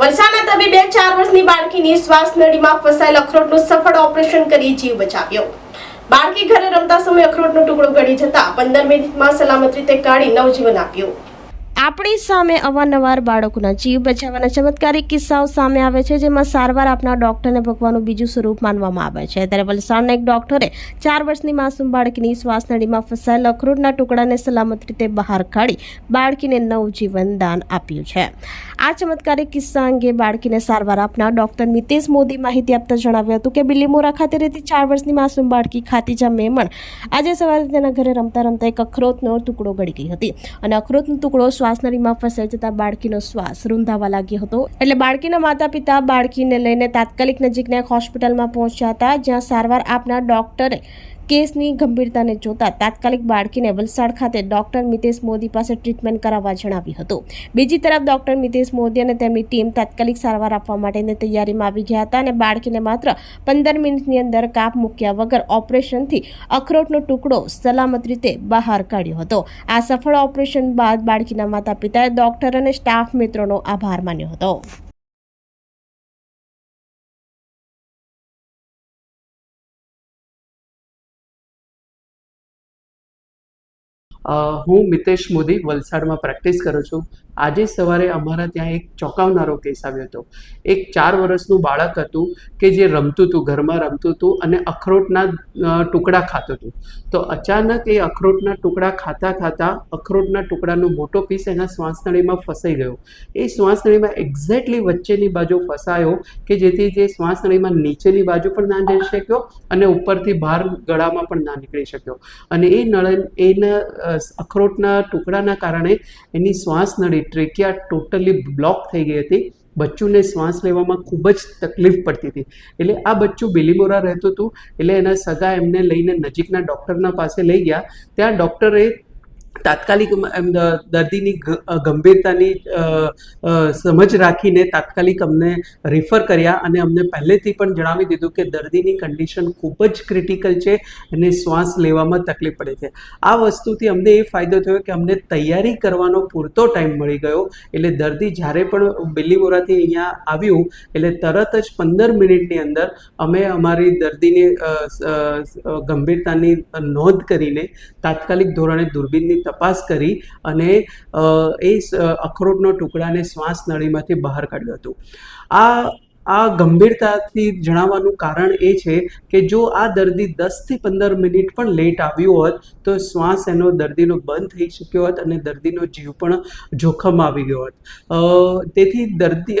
વલસાડના તબીબે ચાર વર્ષની બાળકીની શ્વાસ નળીમાં ફસાયેલ અખરોટનું સફળ ઓપરેશન કરી જીવ બચાવ્યો. બાળકી ઘરે રમતા સમયે અખરોટનો ટુકડો ગળી જતા પંદર મિનિટમાં સલામત રીતે કાઢી નવજીવન આપ્યું. આપણી સામે અવારનવાર બાળકોના જીવ બચાવવાના ચમત્કારિક કિસ્સાઓ સામે આવે છે, જેમાં સારવાર આપનાર ડોક્ટરને ભગવાનનું બીજું સ્વરૂપ માનવામાં આવે છે. ત્યારે વલસાડના એક ડોક્ટરે ચાર વર્ષની માસૂમ બાળકીની શ્વાસનળીમાં ફસાયેલ અખરોટના ટુકડાને સલામત રીતે બહાર કાઢી બાળકીને નવજીવન દાન આપ્યું છે. આ ચમત્કારિક કિસ્સા અંગે બાળકીને સારવાર આપનાર ડોક્ટર મિતેશ મોદી માહિતી આપતા જણાવ્યું હતું કે બિલીમોરા ખાતે રહેતી ચાર વર્ષની માસૂમ બાળકી ખાતીજા મેમણ આજે સવારે તેના ઘરે રમતા રમતા એક અખરોટનો ટુકડો ગળી ગઈ હતી. અને અખરોટનો ટુકડો શ્વાસનળીમાં ફસાઈ જતા બાળકીનો શ્વાસ રૂંધાવા લાગ્યો હતો. એટલે બાળકીના માતા પિતા બાળકીને લઈને તાત્કાલિક નજીકના એક હોસ્પિટલમાં પહોંચ્યા હતા, જ્યાં સારવાર આપનાર ડોક્ટરે કેસની ગંભીરતાને જોતા તાત્કાલિક બાળકીને વલસાડ ખાતે ડોક્ટર મિતેશ મોદી પાસે ટ્રીટમેન્ટ કરાવવા જણાવ્યું હતું. બીજી તરફ ડોક્ટર મિતેશ મોદી અને તેમની ટીમ તાત્કાલિક સારવાર આપવા માટેની તૈયારીમાં આવી ગયા હતા અને બાળકીને માત્ર પંદર મિનિટની અંદર કાપ મૂક્યા વગર ઓપરેશનથી અખરોટનો ટુકડો સલામત રીતે બહાર કાઢ્યો હતો. આ સફળ ઓપરેશન બાદ બાળકીના માતા પિતાએ ડોક્ટર અને સ્ટાફ મિત્રોનો આભાર માન્યો હતો. હું મિતેશ મોદી વલસાડમાં પ્રેક્ટિસ કરું છું. આજે સવારે અમારા ત્યાં એક ચોંકાવનારો કેસ આવ્યો હતો. એક ચાર વર્ષનું બાળક હતું કે જે રમતું હતું, ઘરમાં રમતું હતું અને અખરોટના ટુકડા ખાતું હતું. તો અચાનક એ અખરોટના ટુકડા ખાતા ખાતા અખરોટના ટુકડાનો મોટો પીસ એના શ્વાસનળીમાં ફસાઈ ગયો. એ શ્વાસનળીમાં એક્ઝેક્ટલી વચ્ચેની બાજુ ફસાયો કે જેથી જે શ્વાસનળીમાં નીચેની બાજુ પણ ના જઈ શક્યો અને ઉપરથી બહાર ગળામાં પણ ના નીકળી શક્યો. અને એ નળ, એના અખરોટના ટુકડાના કારણે એની શ્વાસનળી ટ્રેકિયા ટોટલી બ્લોક થઈ ગઈ હતી. બચ્ચુને શ્વાસ લેવામાં ખૂબ જ તકલીફ પડતી હતી. એટલે આ બચ્ચું બિલીમોરા રહેતું હતું. એટલે એના સગા એમને લઈને નજીકના ડૉક્ટરના પાસે લઈ ગયા. ત્યાં ડૉક્ટરે તાત્કાલિક દર્દીની ગંભીરતાની સમજ રાખીને તાત્કાલિક અમને રિફર કર્યા અને અમને પહેલેથી પણ જણાવી દીધું કે દર્દીની કન્ડિશન ખૂબ જ ક્રિટિકલ છે અને શ્વાસ લેવામાં તકલીફ પડે છે. આ વસ્તુથી અમને એ ફાયદો થયો કે અમને તૈયારી કરવાનો પૂરતો ટાઈમ મળી ગયો. એટલે દર્દી જ્યારે પણ બિલીમોરાથી અહીંયા આવ્યું, એટલે તરત જ પંદર મિનિટની અંદર અમે અમારી દર્દીની ગંભીરતાની નોંધ કરીને તાત્કાલિક ધોરણે દૂરબીનની તપાસ કરી અને એ અખરોટનો ટુકડાને શ્વાસ નળીમાંથી બહાર કાઢ્યો હતો. આ આ ગંભીરતાથી જણાવવાનું કારણ એ છે કે જો આ દર્દી દસથી પંદર મિનિટ પણ લેટ આવ્યું હોત, તો શ્વાસ એનો દર્દીનો બંધ થઈ શક્યો હોત અને દર્દીનો જીવ પણ જોખમ આવી ગયો હોત. તેથી દર્દી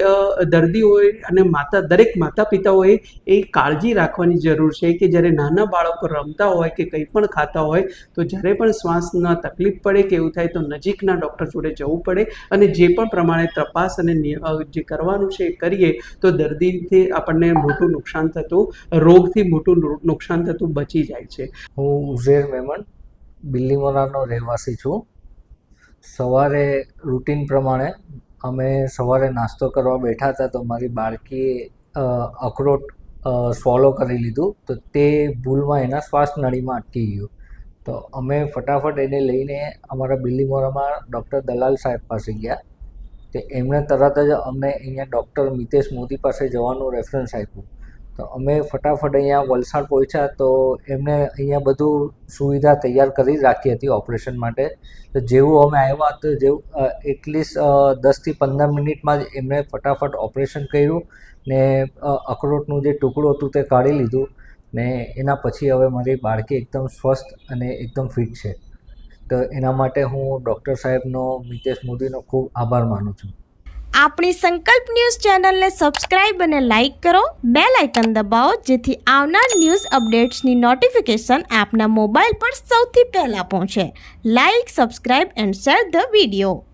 દર્દીઓએ અને માતા, દરેક માતા પિતાઓએ એ કાળજી રાખવાની જરૂર છે કે જ્યારે નાના બાળકો રમતા હોય કે કંઈ પણ ખાતા હોય, તો જ્યારે પણ શ્વાસના તકલીફ પડે કે એવું થાય તો નજીકના ડૉક્ટર જોડે જવું પડે અને જે પણ પ્રમાણે તપાસ અને જે કરવાનું છે એ કરીએ, તો દર્દીથી આપણને મોટું નુકસાન થતું, રોગથી મોટું નુકસાન થતું બચી જાય છે. હું ઉઝેર મેમણ બિલ્લીમોરાનો રહેવાસી છું. સવારે રૂટીન પ્રમાણે અમે સવારે નાસ્તો કરવા બેઠા હતા તો મારી બાળકીએ અખરોટ સ્વોલો કરી લીધું તો તે ભૂલમાં એના શ્વાસ નળીમાં અટકી ગયું. તો અમે ફટાફટ એને લઈને અમારા બિલ્લીમોરામાં ડૉક્ટર દલાલ સાહેબ પાસે ગયા. તે એમણે તરત જ અમને અહીંયા ડૉક્ટર મિતેશ મોદી પાસે જવાનું રેફરન્સ આપ્યું. તો અમે ફટાફટ અહીંયા વલસાડ પહોંચ્યા તો એમણે અહીંયા બધું સુવિધા તૈયાર કરી રાખી હતી ઓપરેશન માટે. તો જેવું અમે આવ્યા તો જેવું એટલીસ્ટ દસથી પંદર મિનિટમાં જ એમણે ફટાફટ ઓપરેશન કર્યું ને અખરોટનું જે ટુકડું હતું તે કાઢી લીધું ને એના પછી હવે મારી બાળકી એકદમ સ્વસ્થ અને એકદમ ફિટ છે. તો એના માટે હું ડૉક્ટર સાહેબનો, મિતેશ મોદીનો ખૂબ આભાર માનું છું. આપણી સંકલ્પ ન્યૂઝ ચેનલને સબસ્ક્રાઇબ અને લાઇક કરો. બે લાઇકન દબાવો, જેથી આવનાર ન્યૂઝ અપડેટ્સની નોટિફિકેશન આપના મોબાઈલ પર સૌથી પહેલાં પહોંચે. Like, subscribe and share the video.